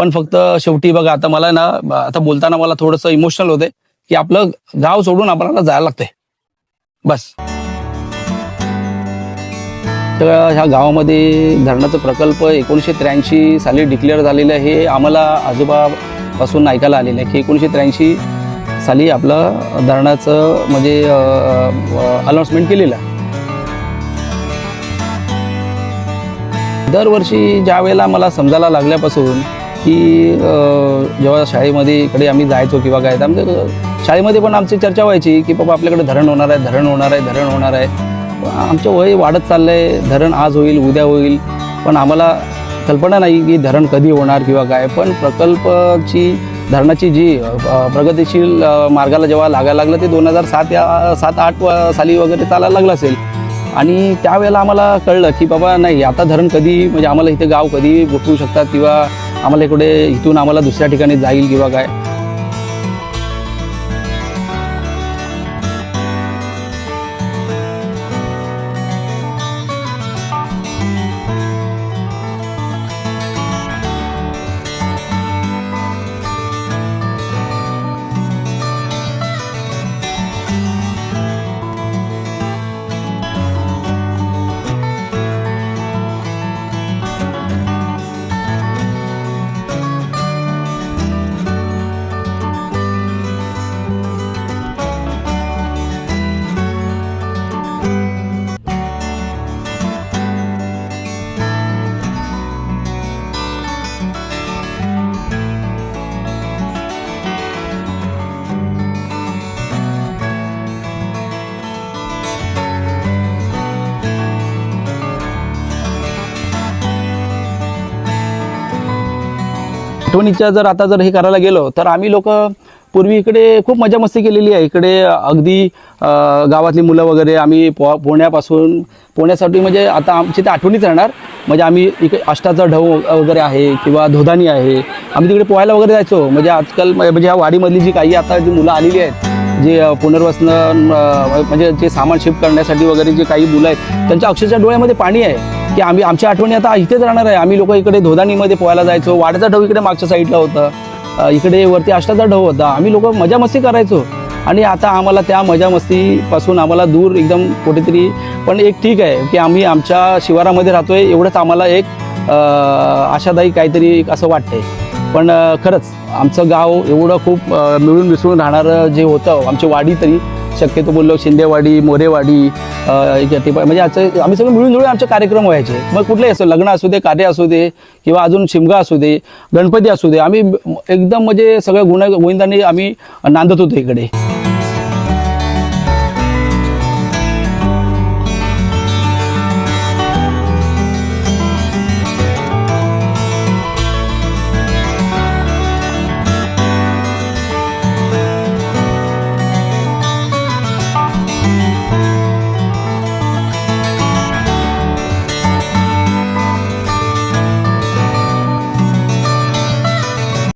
पण फक्त शेवटी बघा आता मला ना आता बोलताना मला थोडंसं इमोशनल होते की आपलं गाव सोडून आपल्याला जायला लागतंय. बस. तर ह्या गावामध्ये धरणाचा प्रकल्प एकोणीसशे त्र्याऐंशी साली डिक्लेअर झालेलं आहे. हे आम्हाला आजोबापासून ऐकायला आलेलं आहे की एकोणीसशे त्र्याऐंशी साली आपलं धरणाचं म्हणजे अनाउन्समेंट केलेलं आहे. दरवर्षी ज्या वेळेला मला समजायला लागल्यापासून की जेव्हा शाळेमध्ये इकडे आम्ही जायचो किंवा काय तर आमच्या शाळेमध्ये पण आमची चर्चा व्हायची की बाबा आपल्याकडे धरण होणार आहे धरण होणार आहे धरण होणार आहे. आमचं वय वाढत चाललं आहे धरण आज होईल उद्या होईल. पण आम्हाला कल्पना नाही की धरण कधी होणार किंवा काय. पण प्रकल्पची धरणाची जी प्रगतीशील प्रगतिशील मार्गाला जेव्हा लागायला लागलं ते दोन हजार सात या सात आठ साली वगैरे चालायला लागलं असेल. आणि त्यावेळेला आम्हाला कळलं की बाबा नाही आता धरण कधी म्हणजे आम्हाला इथे गाव कधी गोठवू शकतात किंवा आम्हाला इकडे इथून आम्हाला दुसऱ्या ठिकाणी जाईल किंवा काय? आठवणीच्या जर आता जर हे करायला गेलो तर आम्ही लोक पूर्वी इकडे खूप मजा मस्ती केलेली आहे. इकडे अगदी गावातली मुलं वगैरे आम्ही पो पोहण्यापासून पोहण्यासाठी म्हणजे आता आमची ते आठवणीच राहणार. म्हणजे आम्ही इकडे अष्टाचा ढव वगैरे आहे किंवा धोदानी आहे. आम्ही तिकडे पोहायला वगैरे जायचो. म्हणजे आजकाल म्हणजे ह्या वाडीमधली जी काही आता जी मुलं आलेली आहेत जे पुनर्वसन म्हणजे जे सामान शिफ्ट करण्यासाठी वगैरे जे काही मुलं आहेत त्यांच्या अक्षरशः डोळ्यामध्ये पाणी आहे. की आम्ही आमच्या आठवणी आता इथेच राहणार आहे. आम्ही लोक इकडे धोदाणीमध्ये पोहायला जायचो. वाड्याचा ढव इकडे मागच्या साईडला होता. इकडे वरती आष्टाचा ढव होता. आम्ही लोक मजा मस्ती करायचो. आणि आता आम्हाला त्या मजा मस्तीपासून आम्हाला दूर एकदम कुठेतरी पण एक ठीक आहे की आम्ही आमच्या शिवारामध्ये राहतोय. एवढंच आम्हाला एक आशादायी काहीतरी एक असं वाटतंय. पण खरंच आमचं गाव एवढं खूप मिळून मिसळून राहणारं जे होतं आमची वाडी तरी शक्यतो बोललो शिंदेवाडी मोरेवाडी म्हणजे आजचं आम्ही सगळे मिळून मिळून आमचे कार्यक्रम व्हायचे. मग कुठलेही असो लग्न असू दे कार्य असू दे किंवा अजून शिमगा असू दे गणपती असू दे आम्ही एकदम म्हणजे सगळ्या गुन्हा गोविंदांनी आम्ही नांदत होतो इकडे.